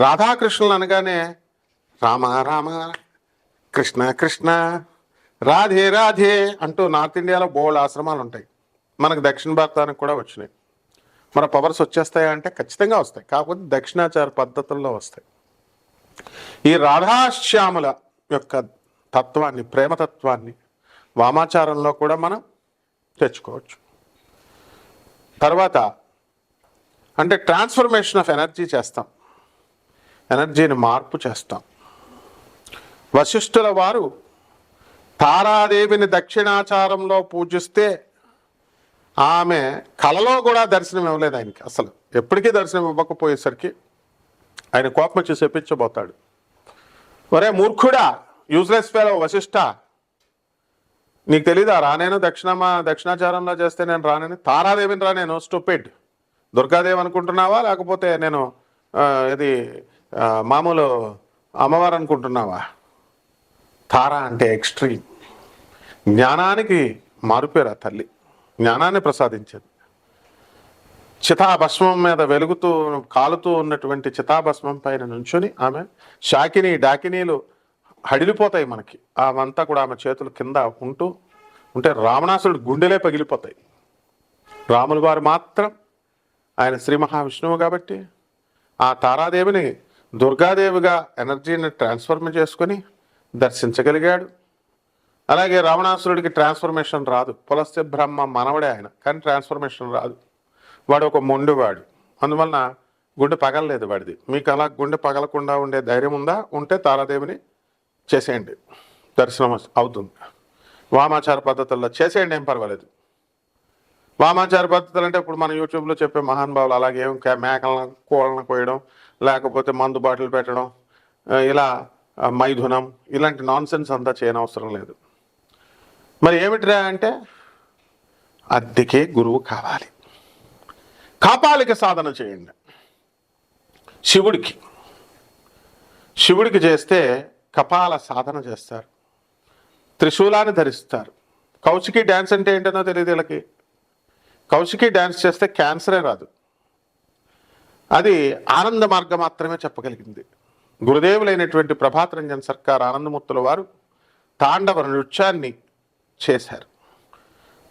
రాధాకృష్ణులు అనగానే రామ రామ కృష్ణ కృష్ణ రాధే రాధే అంటూ నార్త్ ఇండియాలో బోల్డ్ ఆశ్రమాలు ఉంటాయి. మనకు దక్షిణ భారతానికి కూడా వచ్చినాయి. మన పవర్స్ వచ్చేస్తాయా అంటే ఖచ్చితంగా వస్తాయి. కాకపోతే దక్షిణాచార పద్ధతుల్లో వస్తాయి. ఈ రాధాశ్యాముల యొక్క తత్వాన్ని ప్రేమతత్వాన్ని వామాచారంలో కూడా మనం తెచ్చుకోవచ్చు. తర్వాత అంటే ట్రాన్స్ఫర్మేషన్ ఆఫ్ ఎనర్జీ చేస్తాం. ఎనర్జీని మార్పు చేస్తాం. వశిష్ఠుల వారు తారాదేవిని దక్షిణాచారంలో పూజిస్తే ఆమె కలలో కూడా దర్శనం ఇవ్వలేదు ఆయనకి అసలు. ఎప్పటికీ దర్శనం ఇవ్వకపోయేసరికి ఆయన కోపం వచ్చి చెప్పించబోతాడు. ఒరే మూర్ఖుడా యూజ్లెస్ ఫెలో వశిష్ట నీకు తెలీదా? రానేను దక్షిణమా దక్షిణాచారంలో చేస్తే నేను రానేను. తారాదేవిని రానేను స్టూపిడ్ దుర్గాదేవి అనుకుంటున్నావా? లేకపోతే నేను ఇది మామూలు అమ్మవారు అనుకుంటున్నావా? తార అంటే ఎక్స్ట్రీమ్. జ్ఞానానికి మారుపేరు ఆ తల్లి. జ్ఞానాన్ని ప్రసాదించేది. చితాభస్మం మీద వెలుగుతూ కాలుతూ ఉన్నటువంటి చితాభస్మం పైన నుంచుని ఆమె షాకిని డాకినీలు హడిలిపోతాయి మనకి. అవంతా కూడా ఆమె చేతులు కింద ఉంటూ ఉంటే రావణాసుడు గుండెలే పగిలిపోతాయి. రాములు వారు మాత్రం ఆయన శ్రీ మహావిష్ణువు కాబట్టి ఆ తారాదేవిని దుర్గాదేవిగా ఎనర్జీని ట్రాన్స్ఫర్మ్ చేసుకొని దర్శించగలిగాడు. అలాగే రావణాసురుడికి ట్రాన్స్ఫర్మేషన్ రాదు. పులస్త్య బ్రహ్మ మనవడే ఆయన కానీ ట్రాన్స్ఫర్మేషన్ రాదు. వాడు ఒక మొండివాడు. అందువలన గుండె పగలలేదు వాడిది. మీకు అలా గుండె పగలకుండా ఉండే ధైర్యం ఉందా? ఉంటే తారాదేవిని చేసేయండి. దర్శనం అవుతుంది. వామాచార పద్ధతుల్లో చేసేయండి ఏం పర్వాలేదు. వామాచార పద్ధతులు అంటే ఇప్పుడు మన యూట్యూబ్లో చెప్పే మహానుభావులు అలాగే మేకలను కోళ్ళను కోయడం లేకపోతే మందు బాటిల్ పెట్టడం ఇలా మైథునం ఇలాంటి నాన్ సెన్స్ అంతా చేయనవసరం లేదు. మరి ఏమిటిరా అంటే అద్దెకే గురువు కావాలి. కాపాలిక సాధన చేయండి. శివుడికి శివుడికి చేస్తే కపాల సాధన చేస్తారు. త్రిశూలాన్ని ధరిస్తారు. కౌశికి డ్యాన్స్ అంటే ఏంటనో తెలియదు వీళ్ళకి. కౌశికి డ్యాన్స్ చేస్తే క్యాన్సరే రాదు. అది ఆనంద మార్గం మాత్రమే చెప్పగలిగింది. గురుదేవులైనటువంటి ప్రభాత్ రంజన్ సర్కార్ ఆనందమూర్తుల వారు తాండవ నృత్యాన్ని చేశారు.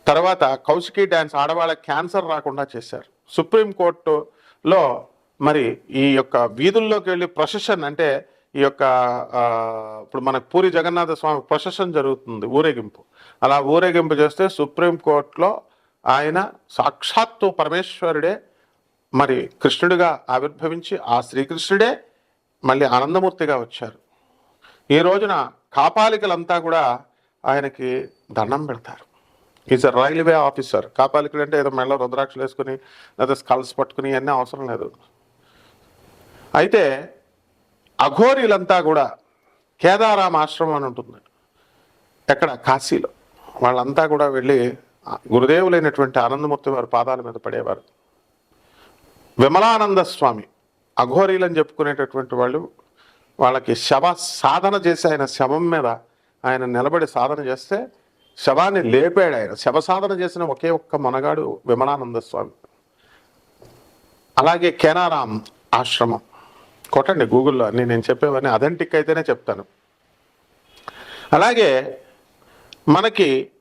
తర్వాత కౌశికీ డ్యాన్స్ ఆడవాళ్ళ క్యాన్సర్ రాకుండా చేశారు. సుప్రీంకోర్టులో మరి ఈ యొక్క వీధుల్లోకి వెళ్ళి ప్రొసెషన్ అంటే ఈ యొక్క ఇప్పుడు మన పూరి జగన్నాథ స్వామి ప్రొసెషన్ జరుగుతుంది ఊరేగింపు. అలా ఊరేగింపు చేస్తే సుప్రీంకోర్టులో ఆయన సాక్షాత్తు పరమేశ్వరుడే మరి కృష్ణుడిగా ఆవిర్భవించి ఆ శ్రీకృష్ణుడే మళ్ళీ ఆనందమూర్తిగా వచ్చారు. ఈ రోజున కాపాలికలంతా కూడా ఆయనకి దండం పెడతారు. ఈజ్ అ రైల్వే ఆఫీసర్ కాపాలికలు అంటే ఏదో మెడలో రుద్రాక్షలు వేసుకుని లేదా స్కల్స్ పట్టుకుని అన్నీ అవసరం లేదు. అయితే అఘోరీలంతా కూడా కేదారాం ఆశ్రమం అని ఉంటుంది. ఎక్కడ? కాశీలో. వాళ్ళంతా కూడా వెళ్ళి ఆ గురుదేవులైనటువంటి ఆనందమూర్తి వారి పాదాల మీద పడేవారు. విమలానంద స్వామి అఘోరీలని చెప్పుకునేటటువంటి వాళ్ళు వాళ్ళకి శవ సాధన చేసి ఆయన శవం మీద ఆయన నిలబడి సాధన చేస్తే శవాన్ని లేపాడు ఆయన. శవ సాధన చేసిన ఒకే ఒక్క మనగాడు విమలానంద స్వామి. అలాగే కెనారాం ఆశ్రమం. కొట్టండి గూగుల్లో అన్ని నేను చెప్పేవన్నీ అథెంటిక్ అయితేనే చెప్తాను. అలాగే మనకి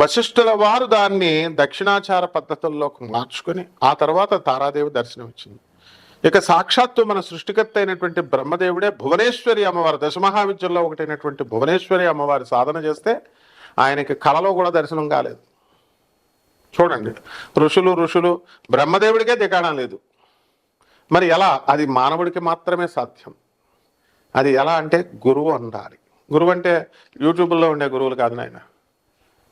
వశిష్ఠుల వారు దాన్ని దక్షిణాచార పద్ధతుల్లోకి మార్చుకొని ఆ తర్వాత తారాదేవి దర్శనం ఇచ్చింది ఇక సాక్షాత్తు మన సృష్టికర్త అయినటువంటి బ్రహ్మదేవుడే భువనేశ్వరి అమ్మవారు దశమహావిద్యల్లో ఒకటైనటువంటి భువనేశ్వరి అమ్మవారి సాధన చేస్తే ఆయనకి కళలో కూడా దర్శనం కాలేదు. చూడండి ఋషులు ఋషులు బ్రహ్మదేవుడికే దిగాడం లేదు. మరి ఎలా? అది మానవుడికి మాత్రమే సాధ్యం. అది ఎలా అంటే గురువు ఉండాలి గురువు అంటే యూట్యూబ్లో ఉండే గురువులు కాదు నాయన.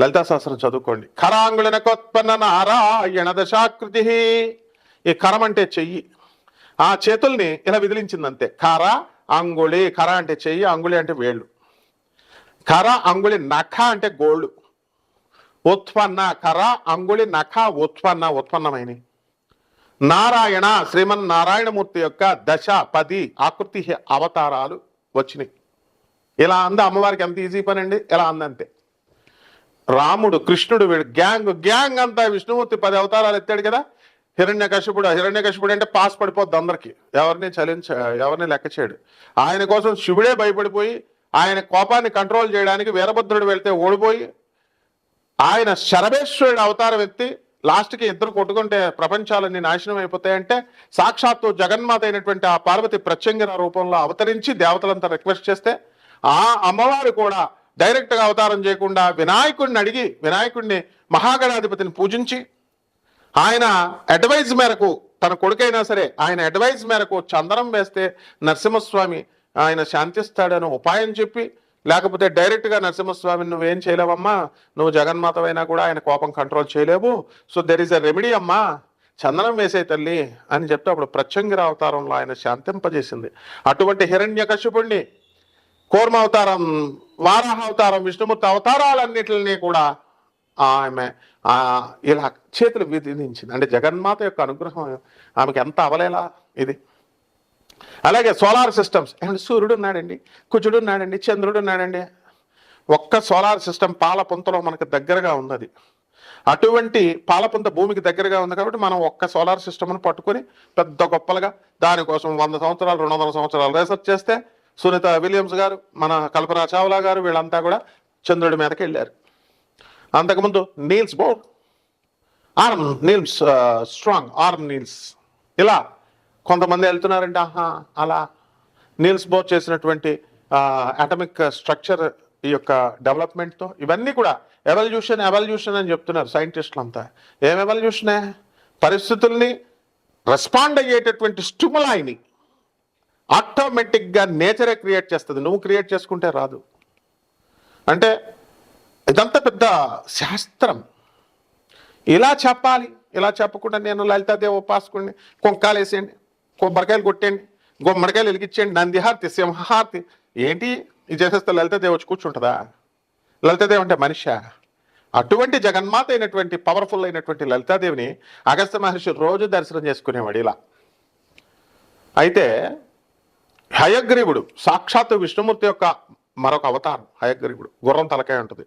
లలితా సహస్రం చదువుకోండి. కరాంగుళనకోత్పన్న నారాయణ దశాకృతి. ఈ కరం అంటే చెయ్యి. ఆ చేతుల్ని ఇలా విదిలించింది అంతే కర అంగుళి కర అంటే చెయ్యి అంగుళి అంటే వేళ్ళు. కర అంగుళి నఖ అంటే గోళ్ళు. ఉత్పన్న కర అంగుళి నఖ ఉత్పన్న ఉత్పన్నమైన నారాయణ శ్రీమన్ నారాయణమూర్తి యొక్క దశ పది ఆకృతి అవతారాలు వచ్చినాయి ఇలా అంద అమ్మవారికి ఎంత ఈజీ పని అండి ఇలా అందంతే. రాముడు కృష్ణుడు గ్యాంగ్ గ్యాంగ్ అంతా విష్ణుమూర్తి పది అవతారాలు ఎత్తాడు కదా. హిరణ్య కశిపుడు హిరణ్య కశిపుడు అంటే పాస్ పడిపోద్ది అందరికి. ఎవరిని చలించ ఎవరిని లెక్క చేయడు. ఆయన కోసం శివుడే భయపడిపోయి ఆయన కోపాన్ని కంట్రోల్ చేయడానికి వీరభద్రుడు వెళ్తే ఓడిపోయి ఆయన శరభేశ్వరుడు అవతారం ఎత్తి లాస్ట్కి ఇద్దరు కొట్టుకుంటే ప్రపంచాలన్నీ నాశనం అయిపోతాయంటే సాక్షాత్తు జగన్మాత అయినటువంటి ఆ పార్వతి ప్రత్యంగిర రూపంలో అవతరించి దేవతలంతా రిక్వెస్ట్ చేస్తే ఆ అమ్మవారు కూడా డైరెక్ట్గా అవతారం చేయకుండా వినాయకుడిని అడిగి వినాయకుడిని మహాగణాధిపతిని పూజించి ఆయన అడ్వైజ్ మేరకు తన కొడుకైనా సరే ఆయన అడ్వైజ్ మేరకు చందనం వేస్తే నరసింహస్వామి ఆయన శాంతిస్తాడని ఉపాయం చెప్పి లేకపోతే డైరెక్ట్గా నరసింహస్వామి నరసింహస్వామిని నువ్వేం చేయలేవమ్మా? నువ్వు జగన్మాతవైనా కూడా ఆయన కోపం కంట్రోల్ చేయలేవు. So there is a remedy అమ్మా. చందనం వేసే తల్లి అని చెప్తే అప్పుడు ప్రత్యంగిర అవతారంలో ఆయన శాంతింపజేసింది. అటువంటి హిరణ్య కశ్యపుణ్ణి కూర్మ అవతారం వారాహ అవతారం విష్ణుమూర్తి అవతారాలన్నిటిని కూడా ఆమె ఇలా చేతులు విధించింది. అంటే జగన్మాత యొక్క అనుగ్రహం ఆమెకి ఎంత అవలేలా ఇది. అలాగే సోలార్ సిస్టమ్స్. ఏమంటే సూర్యుడు ఉన్నాడండి కుజుడు ఉన్నాడండి చంద్రుడు ఉన్నాడండి. ఒక్క సోలార్ సిస్టమ్ పాలపుంతలో మనకు దగ్గరగా ఉన్నది. అటువంటి పాలపుంత భూమికి దగ్గరగా ఉంది కాబట్టి మనం ఒక్క సోలార్ సిస్టమ్ను పట్టుకొని పెద్ద గొప్పలుగా దానికోసం వంద సంవత్సరాలు రెండు వందల సంవత్సరాలు రీసెర్చ్ చేస్తే సునీత విలియమ్స్ గారు మన కల్పనా చావ్లా గారు వీళ్ళంతా కూడా చంద్రుడి మీదకి వెళ్ళారు. అంతకుముందు Niels Bohr arm Niels strong arm Niels. ఇలా కొంతమంది వెళ్తున్నారంటే ఆహా అలా. నీల్స్ బోర్ చేసినటువంటి అటమిక్ స్ట్రక్చర్ ఈ యొక్క డెవలప్మెంట్తో ఇవన్నీ కూడా ఎవల్యూషన్ ఎవల్యూషన్ అని చెప్తున్నారు సైంటిస్టులు అంతా ఏం? ఎవల్యూషనే పరిస్థితుల్ని రెస్పాండ్ అయ్యేటటువంటి స్టిములాయిని ఆటోమేటిక్గా నేచరే క్రియేట్ చేస్తుంది. నువ్వు క్రియేట్ చేసుకుంటే రాదు. అంటే ఇదంతా పెద్ద శాస్త్రం. ఇలా చెప్పాలి. ఇలా చెప్పకుండా నేను లలితాదేవి ఉపాసకుడిని కొంకాలు వేసేయండి కొబ్బరికాయలు కొట్టేయండి గుమ్మడికాయలు వెలిగించండి నందిహారతి సింహారతి ఏంటి? ఇది చేసేస్తే లలితాదేవి వచ్చి కూర్చుంటుందా? లలితాదేవి అంటే మనిషా? అటువంటి జగన్మాత అయినటువంటి పవర్ఫుల్ అయినటువంటి లలితాదేవిని అగస్త్య మహర్షి రోజు దర్శనం చేసుకునేవాడు ఇలా. అయితే హయగ్రీవుడు సాక్షాత్తు విష్ణుమూర్తి యొక్క మరొక అవతారం హయగ్రీవుడు గుర్రం తలకాయ ఉంటుంది.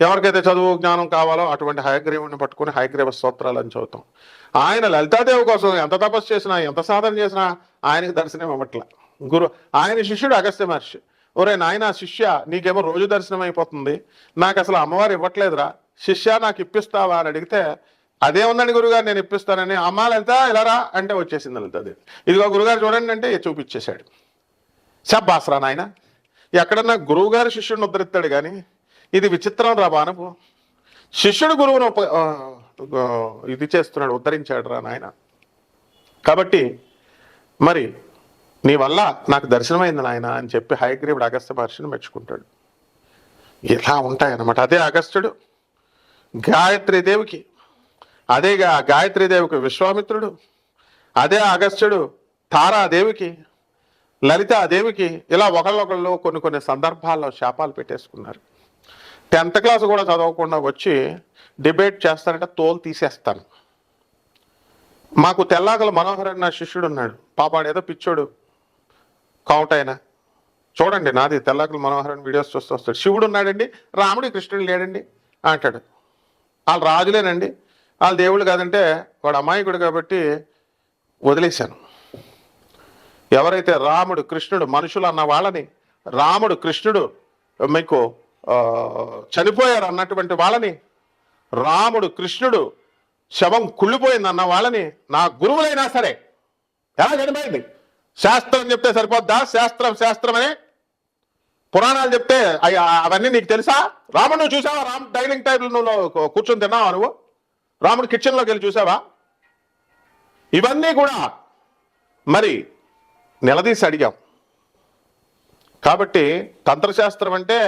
ఎవరికైతే చదువు జ్ఞానం కావాలో అటువంటి హయగ్రీవుడిని పట్టుకుని హయగ్రీవ స్తోత్రాలు అని చదువుతాం. ఆయన లలితాదేవి కోసం ఎంత తపస్సు చేసినా ఎంత సాధన చేసినా ఆయనకి దర్శనం ఇవ్వట్ల. గురు ఆయన శిష్యుడు అగస్త్య మహర్షి. ఒరే నాయన శిష్య నీకేమో రోజు దర్శనం అయిపోతుంది. నాకు అసలు అమ్మవారు ఇవ్వట్లేదురా. శిష్య నాకు ఇప్పిస్తావా అని అడిగితే అదే ఉందండి గురుగారు నేను ఇప్పిస్తానని. అమ్మ లలిత ఇలా రా. అంటే వచ్చేసింది లలితాదేవి. ఇదిగో గురుగారు చూడండి అంటే చూపించేశాడు. శబ్బాసరా నాయన. ఎక్కడన్నా గురువుగారు శిష్యుడిని ఉద్ధరిస్తాడు కానీ ఇది విచిత్రం రా బానపు శిష్యుడు గురువును ఇది చేస్తున్నాడు ఉద్ధరించాడు రా నాయన. కాబట్టి మరి నీ వల్ల నాకు దర్శనమైంది నాయన అని చెప్పి హయగ్రీవుడు అగస్త్య మహర్షిని మెచ్చుకుంటాడు. ఇలా ఉంటాయన్నమాట. అదే అగస్త్యుడు గాయత్రీదేవికి అదే గాయత్రీదేవికి విశ్వామిత్రుడు అదే అగస్త్యుడు తారాదేవికి లలిత దేవికి ఇలా ఒకళ్ళొకళ్ళు కొన్ని కొన్ని సందర్భాల్లో శాపాలు పెట్టేసుకున్నారు. టెన్త్ క్లాస్ కూడా చదవకుండా వచ్చి డిబేట్ చేస్తానంటే తోలు తీసేస్తాను. మాకు తెల్లాకల మనోహర్ అన్న శిష్యుడు ఉన్నాడు పాపాడు ఏదో పిచ్చోడు. అయినా చూడండి నాది తెల్లాకల మనోహర్ అని వీడియోస్ చూస్తూ వస్తాడు. శివుడు ఉన్నాడండి రాముడు కృష్ణుడు లేడండి అంటాడు. వాళ్ళు రాజులేనండి. వాళ్ళు దేవుళ్ళు కాదంటే వాడు అమాయకుడు కాబట్టి వదిలేశాను. ఎవరైతే రాముడు కృష్ణుడు మనుషులు అన్న వాళ్ళని రాముడు కృష్ణుడు మీకు చనిపోయారు అన్నటువంటి వాళ్ళని రాముడు కృష్ణుడు శవం కుళ్ళిపోయింది అన్న వాళ్ళని నా గురువులైనా సరే ఎలా చనిపోయింది శాస్త్రం చెప్తే సరిపోద్దా? శాస్త్రం శాస్త్రమని పురాణాలు చెప్తే అవన్నీ నీకు తెలుసా? రాముడు నువ్వు చూసావా? రామ్ డైనింగ్ టేబుల్ నువ్వు కూర్చొని తిన్నావా నువ్వు? రాముడు కిచెన్లోకి వెళ్ళి చూసావా? ఇవన్నీ కూడా మరి నిలదీసి అడిగాం. కాబట్టి తంత్రశాస్త్రం అంటే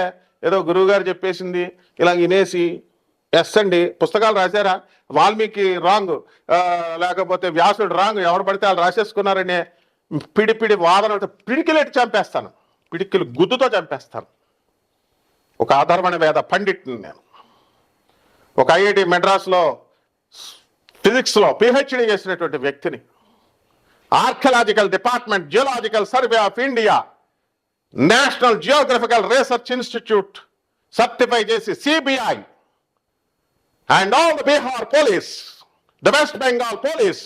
ఏదో గురువుగారు చెప్పేసింది ఇలా వినేసి ఎస్ అండి పుస్తకాలు రాశారా? వాల్మీకి రాంగ్ లేకపోతే వ్యాసుడు రాంగ్ ఎవరు పడితే వాళ్ళు రాసేసుకున్నారనే పిడి పిడి వాదన పిడికిలెట్టి చంపేస్తాను. పిడికిలు గుద్దుతో చంపేస్తాను. ఒక ఆధారమైన వేద పండిట్ని నేను. ఒక ఐఐటి మెడ్రాస్లో ఫిజిక్స్లో పిహెచ్డి చేసినటువంటి వ్యక్తిని. Archaeological department geological survey of India national geographical research institute certify చేసి CBI and all the Bihar police the West Bengal police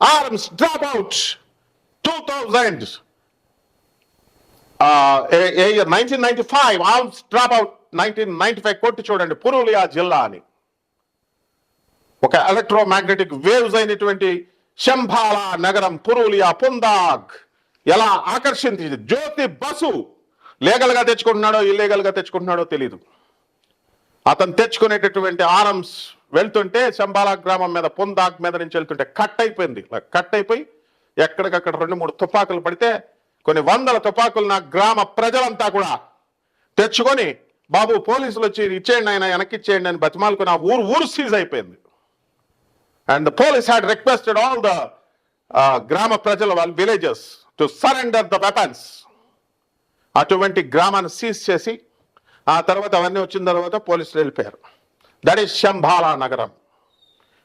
arms drop out two thousand nineteen ninety five arms drop out nineteen ninety five కొట్టి చూడండి పురులియా జిల్లా అని. ఒక electromagnetic waves అయినటువంటి శంభాలా నగరం పురూలియా పుందాగ్. ఎలా ఆకర్షించింది? జ్యోతి బసు లీగల్గా తెచ్చుకుంటున్నాడో ఇల్లీగల్గా తెచ్చుకుంటున్నాడో తెలీదు. అతను తెచ్చుకునేటటువంటి ఆరమ్స్ వెళ్తుంటే శంబాలా గ్రామం మీద పుందాగ్ మీద నుంచి వెళ్తుంటే కట్ అయిపోయింది. కట్ అయిపోయి ఎక్కడికక్కడ రెండు మూడు తుపాకులు పడితే కొన్ని వందల తుపాకులు నా గ్రామ ప్రజలంతా కూడా తెచ్చుకొని బాబు పోలీసులు వచ్చి ఇచ్చేయండి ఆయన వెనక్కి ఇచ్చేయండి అని బతిమాలకు నా ఊరు ఊరు సీజ్ అయిపోయింది. And police had requested all the గ్రామ ప్రజల వాళ్ళ villages to surrender the weapons అటువంటి గ్రామాన్ని సీజ్ చేసి ఆ తర్వాత అవన్నీ వచ్చిన తర్వాత పోలీసులు వెళ్ళిపోయారు. దట్ ఈస్ శంభాలా నగరం.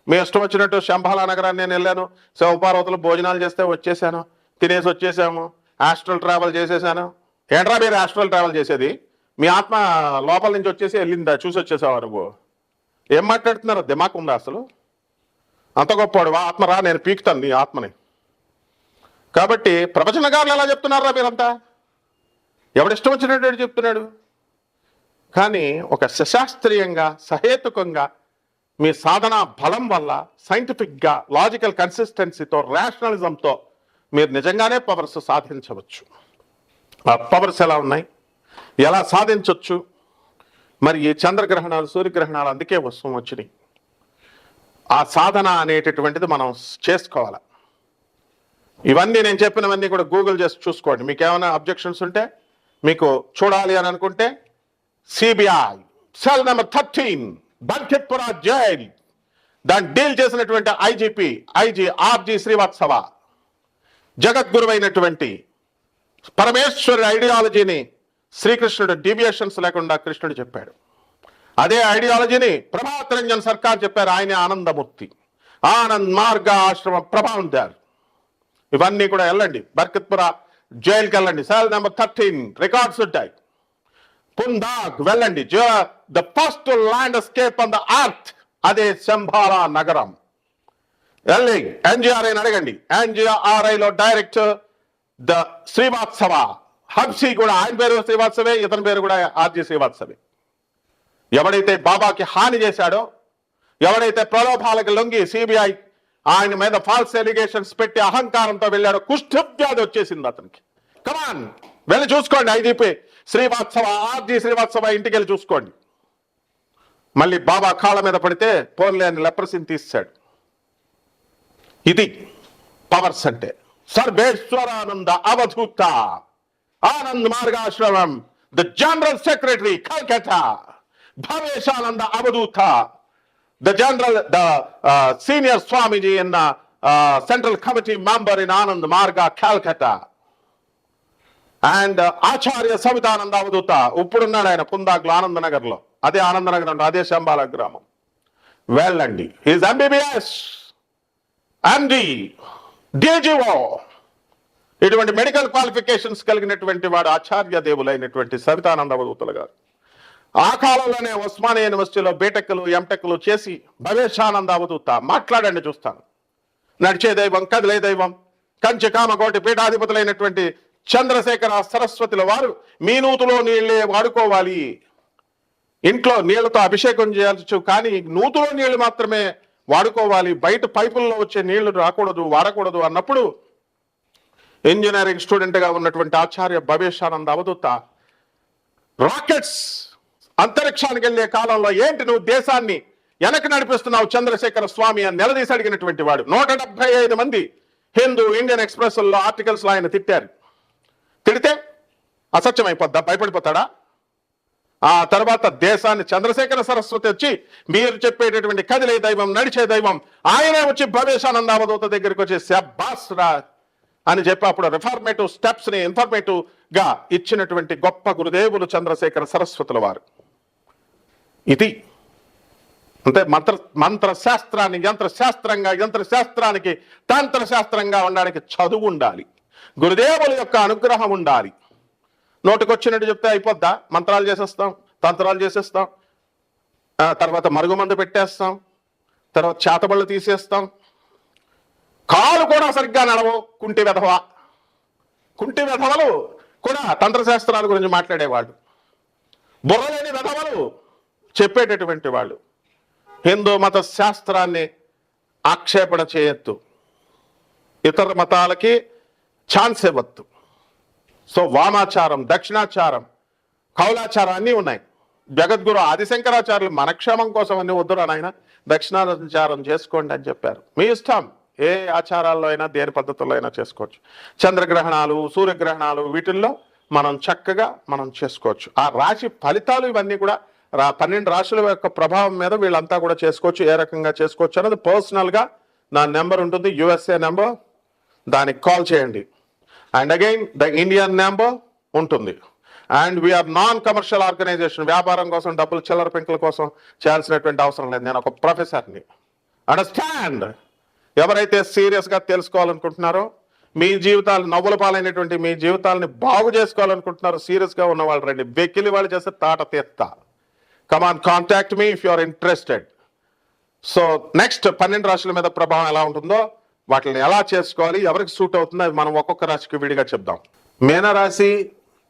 మీ ఇష్టం వచ్చినట్టు శంభాలా నగరాన్ని నేను వెళ్ళాను. శివపార్వతులు భోజనాలు చేస్తే వచ్చేసాను. తినేసి వచ్చేసాము. ఆస్ట్రల్ ట్రావెల్ చేసేసాను. ఏంట్రా మీరు ఆస్ట్రల్ ట్రావెల్ చేసేది? మీ ఆత్మ లోపల నుంచి వచ్చేసి వెళ్ళిందా? చూసి వచ్చేసావా నువ్వు? ఏం మాట్లాడుతున్నారు? దిమాక్ ఉందా అసలు? అంత గొప్పవాడు ఆత్మ రా నేను పీకుతాను నీ ఆత్మని. కాబట్టి ప్రవచనకారులు ఎలా చెప్తున్నారా మీరంతా? ఎవడిష్టం వచ్చినట్టు చెప్తున్నాడు? కానీ ఒక సశాస్త్రీయంగా సహేతుకంగా మీ సాధన బలం వల్ల సైంటిఫిక్గా లాజికల్ కన్సిస్టెన్సీతో రేషనలిజంతో మీరు నిజంగానే పవర్స్ సాధించవచ్చు. ఆ పవర్స్ ఎలా ఉన్నాయి? ఎలా సాధించవచ్చు మరి ఈ చంద్రగ్రహణాలు సూర్యగ్రహణాలు అందుకే వస్తూ వచ్చినాయి ఆ సాధన అనేటటువంటిది మనం చేసుకోవాలి. ఇవన్నీ నేను చెప్పినవన్నీ కూడా గూగుల్ చేసి చూసుకోండి. మీకు ఏమైనా అబ్జెక్షన్స్ ఉంటే మీకు చూడాలి అని అనుకుంటే CBI cell number thirteen Bankitpura jail దాన్ని డీల్ చేసినటువంటి ఐజీపీ ఐజీ ఆర్జీ శ్రీవాత్సవ జగద్గురువైనటువంటి పరమేశ్వరి ఐడియాలజీని శ్రీకృష్ణుడు డీవియేషన్స్ లేకుండా కృష్ణుడు చెప్పాడు. అదే ఐడియాలజీని ప్రభాత్ రంజన్ సర్కార్ చెప్పారు ఆయన ఆనందమూర్తి. ఆనంద్ మార్గ ఆశ్రమ ప్రభావం దారు ఇవన్నీ కూడా వెళ్ళండి బర్కత్పుర జైలుకి వెళ్ళండి. సెల్ నెంబర్ థర్టీన్ రికార్డ్స్ ఉంటాయి. పుందాక్ వెళ్ళండి. The first landscape on the earth అదే శంభారా నగరం. వెళ్ళి ఎన్జిఆర్ఐని అడగండి. ఎన్జిఆర్ఐలో లో డైరెక్టర్ ద శ్రీవాత్సవ. హబ్సీ కూడా ఆయన పేరు శ్రీవాత్సవే ఇతని పేరు కూడా ఆర్జీ శ్రీవాత్సవే. ఎవడైతే బాబాకి హాని చేశాడో ఎవడైతే ప్రలోభాలకు లొంగి సిబిఐ ఆయన మీద ఫాల్స్ ఎలిగేషన్స్ పెట్టి అహంకారంతో వెళ్ళాడో కుష్ఠవ్యాధి వచ్చేసింది అతనికి. కమాన్ వెళ్ళి చూసుకోండి ఐజీపీ శ్రీవాత్సవ ఆర్జీ శ్రీవాత్సవ ఇంటికి వెళ్ళి చూసుకోండి. మళ్ళీ బాబా కాళ్ళ మీద పడితే పోన్లే అని లెప్రసిని తీసాడు ఇది పవర్స్ అంటే Sarveshwarananda Avadhuta. Anand మార్గాశ్రమం. The general secretary Calcutta Bhaveshananda Avadhuta. The general the senior Swamiji in central committee member in Anand Marga Calcutta and ఆచార్య సవితానంద అవధూత ఇప్పుడున్నాడు ఆయన పుందాకులు ఆనందనగర్లో అదే ఆనందనగర్ అంటే అదే శంబాల గ్రామం. వెళ్ళండి. ఈజ్ ఎంబీబీఎస్ ఎండి డీజీఓ ఇటువంటి మెడికల్ క్వాలిఫికేషన్స్ కలిగినటువంటి వాడు ఆచార్య దేవులైనటువంటి సవితానంద అవధూతలు గారు. ఆ కాలంలోనే ఉస్మానియా యూనివర్సిటీలో బీటెక్లు ఎంటెక్లు చేసి భవేశానంద అవధూత మాట్లాడండి చూస్తాను. నడిచే దైవం కదిలే దైవం కంచి కామకోటి పీఠాధిపతులైనటువంటి చంద్రశేఖర సరస్వతుల వారు మీ నూతులో నీళ్ళే వాడుకోవాలి. ఇంట్లో నీళ్ళతో అభిషేకం చేయవచ్చు కానీ నూతులో నీళ్ళు మాత్రమే వాడుకోవాలి. బయట పైపుల్లో వచ్చే నీళ్ళు రాకూడదు వాడకూడదు అన్నప్పుడు ఇంజనీరింగ్ స్టూడెంట్గా ఉన్నటువంటి ఆచార్య భవేశానంద అవధూత. రాకెట్స్! అంతరిక్షానికి వెళ్ళే కాలంలో ఏంటి నువ్వు దేశాన్ని వెనక్కి నడిపిస్తున్నావు? చంద్రశేఖర స్వామి అని నిలదీసి అడిగినటువంటి వాడు. నూట డెబ్బై ఐదు మంది హిందూ ఇండియన్ ఎక్స్ప్రెస్లో ఆర్టికల్స్లో ఆయన తిట్టారు. తిడితే అసత్యం అయిపోద్దా? భయపడిపోతాడా? ఆ తర్వాత దేశాన్ని చంద్రశేఖర సరస్వతి వచ్చి మీరు చెప్పేటటువంటి కదిలే దైవం నడిచే దైవం ఆయనే వచ్చి భవేశానంద అవధూత దగ్గరికి వచ్చి శబ్బాస్ రా అని చెప్పి అప్పుడు రిఫార్మేటివ్ స్టెప్స్ని ఇన్ఫర్మేటివ్గా ఇచ్చినటువంటి గొప్ప గురుదేవులు చంద్రశేఖర సరస్వతుల వారు. ఇది. అంటే మంత్ర మంత్ర శాస్త్రాన్ని యంత్ర శాస్త్రంగా యంత్ర శాస్త్రానికి ఉండడానికి చదువు ఉండాలి. గురుదేవుల యొక్క అనుగ్రహం ఉండాలి. నోటికొచ్చినట్టు చెప్తే అయిపోద్దా? మంత్రాలు చేసేస్తాం తంత్రాలు చేసేస్తాం. తర్వాత మరుగుమందు పెట్టేస్తాం. తర్వాత చేతబళ్ళు తీసేస్తాం. కాలు కూడా సరిగ్గా నడవు కుంటి వెధవ. కుంటి వెధవలు కూడా తంత్రశాస్త్రాల గురించి మాట్లాడేవాళ్ళు. బుర్రలేని వెధవలు చెప్పేటటువంటి వాళ్ళు. హిందూ మత శాస్త్రాన్ని ఆక్షేపణ చేయొద్దు. ఇతర మతాలకి ఛాన్స్ ఇవ్వద్దు. సో వామాచారం దక్షిణాచారం కౌలాచారం అన్నీ ఉన్నాయి. జగద్గురు ఆదిశంకరాచార్యులు మన క్షేమం కోసం అన్ని వద్దురా నాయన దక్షిణాచారం చేసుకోండి అని చెప్పారు. మీ ఇష్టం. ఏ ఆచారాల్లో అయినా దేని పద్ధతుల్లో అయినా చేసుకోవచ్చు. చంద్రగ్రహణాలు సూర్యగ్రహణాలు వీటిల్లో మనం చక్కగా మనం చేసుకోవచ్చు. ఆ రాశి ఫలితాలు ఇవన్నీ కూడా రా పన్నెండు రాశుల యొక్క ప్రభావం మీద వీళ్ళంతా కూడా చేసుకోవచ్చు ఏ రకంగా చేసుకోవచ్చు అనేది పర్సనల్గా నా నెంబర్ ఉంటుంది యుఎస్ఏ నెంబర్. దానికి కాల్ చేయండి. And again the Indian number ఉంటుంది. And we are non commercial organisation వ్యాపారం కోసం డబ్బులు చిల్లర పెంకుల కోసం చేయాల్సినటువంటి అవసరం లేదు. నేను ఒక ప్రొఫెసర్ని అండర్స్టాండ్ ఎవరైతే సీరియస్గా తెలుసుకోవాలనుకుంటున్నారో మీ జీవితాలు నవ్వుల పాలైనటువంటి మీ జీవితాలని బాగు చేసుకోవాలనుకుంటున్నారో సీరియస్గా ఉన్న వాళ్ళు రండి. వెకిలి వాళ్ళు చేస్తే తాట తీస్తా. Come on contact me if you are interested so next పన్నెండు రాశుల మీద ప్రభావం ఎలా ఉంటుందో వాటిని ఎలా చేసుకోవాలి ఎవరికి సూట్ అవుతుందో అది మనం ఒక్కొక్క రాశికి విడిగా చెప్దాం. మీనరాశి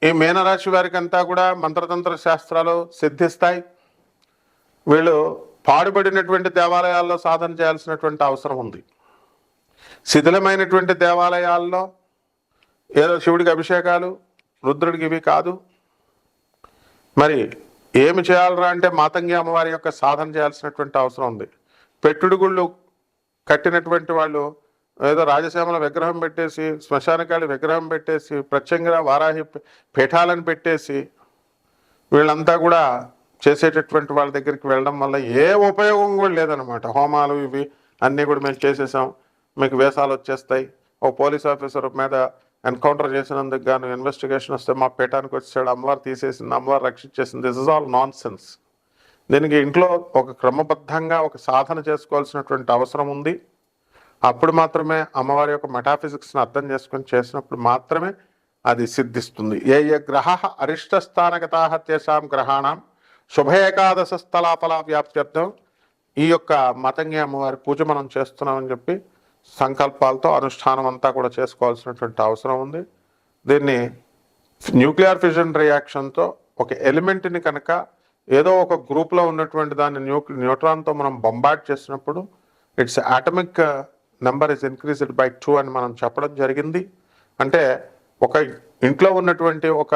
ఈ మీనరాశి వారికి అంతా కూడా మంత్రతంత్ర శాస్త్రాలు సిద్ధిస్తాయి. వీళ్ళు పాడుబడినటువంటి దేవాలయాల్లో సాధన చేయాల్సినటువంటి అవసరం ఉంది. శిథిలమైనటువంటి దేవాలయాల్లో ఏదో శివుడికి అభిషేకాలు రుద్రుడికి ఇవి కాదు. మరి ఏమి చేయాలరా అంటే మాతంగి అమ్మవారి యొక్క సాధన చేయాల్సినటువంటి అవసరం ఉంది. పెట్టుడు గుళ్ళు కట్టినటువంటి వాళ్ళు ఏదో రాజశ్యామల విగ్రహం పెట్టేసి శ్మశానకాళి విగ్రహం పెట్టేసి ప్రత్యంగా వారాహి పీఠాలను పెట్టేసి వీళ్ళంతా కూడా చేసేటటువంటి వాళ్ళ దగ్గరికి వెళ్ళడం వల్ల ఏ ఉపయోగం కూడా లేదనమాట హోమాలు ఇవి అన్నీ కూడా మేము చేసేసాం. మీకు వేసాలు వచ్చేస్తాయి. ఓ పోలీస్ ఆఫీసర్ మీద ఎన్కౌంటర్ చేసినందుకు గాను ఇన్వెస్టిగేషన్ వస్తే మా పేటానికి వచ్చాడు అమ్మవారు తీసేసింది అమ్మవారు రక్షించేసింది. This is all nonsense దీనికి ఇంట్లో ఒక క్రమబద్ధంగా ఒక సాధన చేసుకోవాల్సినటువంటి అవసరం ఉంది. అప్పుడు మాత్రమే అమ్మవారి యొక్క మెటాఫిజిక్స్ని అర్థం చేసుకొని చేసినప్పుడు మాత్రమే అది సిద్ధిస్తుంది. ఏ ఏ గ్రహ అరిష్ట తేషాం గ్రహాణం శుభ ఏకాదశ స్థలాఫల వ్యాప్త్యర్థం ఈ యొక్క మతంగి అమ్మవారి పూజ మనం చేస్తున్నామని చెప్పి సంకల్పాలతో అనుష్ఠానం అంతా కూడా చేసుకోవాల్సినటువంటి అవసరం ఉంది. దీన్ని న్యూక్లియర్ ఫిజన్ రియాక్షన్తో ఒక ఎలిమెంట్ని కనుక ఏదో ఒక గ్రూప్లో ఉన్నటువంటి దాన్ని న్యూక్లి న్యూట్రాన్తో మనం బొంబాట్ చేసినప్పుడు it's atomic number is increased by two అని మనం చెప్పడం జరిగింది. అంటే ఒక ఇంట్లో ఉన్నటువంటి ఒక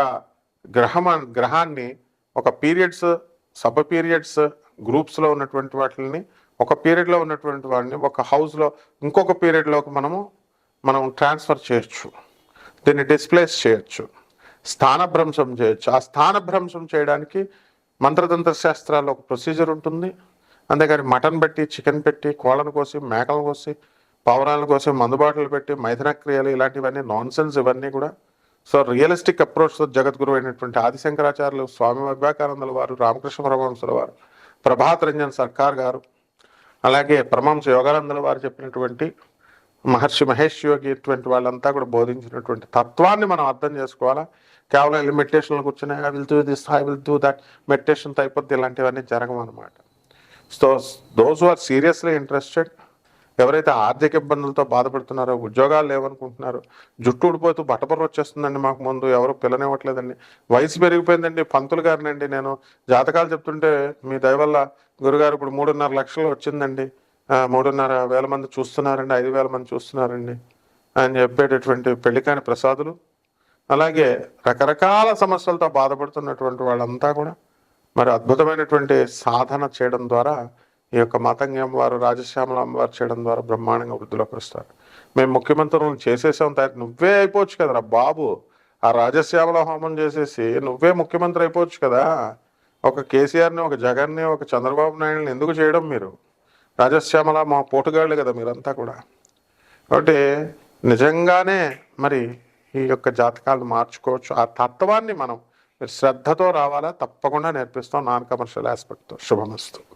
గ్రహమా గ్రహాన్ని ఒక పీరియడ్స్ సబ్ పీరియడ్స్ గ్రూప్స్లో ఉన్నటువంటి వాటిని ఒక పీరియడ్లో ఉన్నటువంటి వాడిని ఒక హౌస్లో ఇంకొక పీరియడ్లోకి మనము మనం ట్రాన్స్ఫర్ చేయొచ్చు. దీన్ని డిస్ప్లేస్ చేయొచ్చు. స్థానభ్రంశం చేయొచ్చు. ఆ స్థానభ్రంశం చేయడానికి మంత్రతంత్ర శాస్త్రాల్లో ఒక ప్రొసీజర్ ఉంటుంది. అంతేగాని మటన్ పెట్టి చికెన్ పెట్టి కోళ్ళను కోసి మేకలను కోసి పావురాలను కోసి మందుబాటలు పెట్టి మైథన క్రియలు ఇలాంటివన్నీ నాన్ సెన్స్ ఇవన్నీ కూడా. సో రియలిస్టిక్ అప్రోచ్తో జగద్గురు అయినటువంటి ఆదిశంకరాచార్యులు స్వామి వివేకానందుల వారు రామకృష్ణ పరమహంసుల వారు ప్రభాత్ రంజన్ సర్కార్ గారు అలాగే పరమాంశ యోగానందుల వారు చెప్పినటువంటి మహర్షి మహేష్ యోగి ఇటువంటి వాళ్ళంతా కూడా బోధించినటువంటి తత్వాన్ని మనం అర్థం చేసుకోవాలా? కేవలం వెళ్ళి మెడిటేషన్లో కూర్చుని I will do this I will do that మెడిటేషన్తో అయిపోద్ది ఇలాంటివన్నీ జరగమన్నమాట so those are seriously interested ఎవరైతే ఆర్థిక ఇబ్బందులతో బాధపడుతున్నారో ఉద్యోగాలు లేవనుకుంటున్నారో జుట్టు ఊడిపోతూ బట్టపర్ర వచ్చేస్తుందండి మాకు ముందు ఎవరు పిల్లనివ్వట్లేదండి వయసు పెరిగిపోయిందండి పంతులు గారినండి నేను. జాతకాలు చెప్తుంటే మీ దయ వల్ల గురుగారు ఇప్పుడు మూడున్నర లక్షలు వచ్చిందండి. మూడున్నర వేల మంది చూస్తున్నారండి ఐదు వేల మంది చూస్తున్నారండి అని చెప్పేటటువంటి పెళ్ళికాని ప్రసాదులు అలాగే రకరకాల సమస్యలతో బాధపడుతున్నటువంటి వాళ్ళంతా కూడా మరి అద్భుతమైనటువంటి సాధన చేయడం ద్వారా ఈ యొక్క మాతంగి అమ్మవారు రాజశ్యామల అమ్మవారు చేయడం ద్వారా బ్రహ్మాండంగా వృద్ధిలోకి వస్తారు. మేము ముఖ్యమంత్రులను చేసేసాం తయారు నువ్వే అయిపోవచ్చు కదరా బాబు. ఆ రాజశ్యామల హోమం చేసేసి నువ్వే ముఖ్యమంత్రి అయిపోవచ్చు కదా. ఒక కేసీఆర్ని ఒక జగన్ని ఒక చంద్రబాబు నాయుడుని ఎందుకు చేయడం మీరు? రాజశ్యామల మా పోటుగాళ్ళు కదా మీరంతా కూడా. కాబట్టి నిజంగానే మరి ఈ యొక్క జాతకాలు మార్చుకోవచ్చు. ఆ తత్వాన్ని మనం మీరు శ్రద్ధతో రావాలా? తప్పకుండా నేర్పిస్తాం నాన్ కమర్షియల్ ఆస్పెక్ట్తో. శుభమస్తు.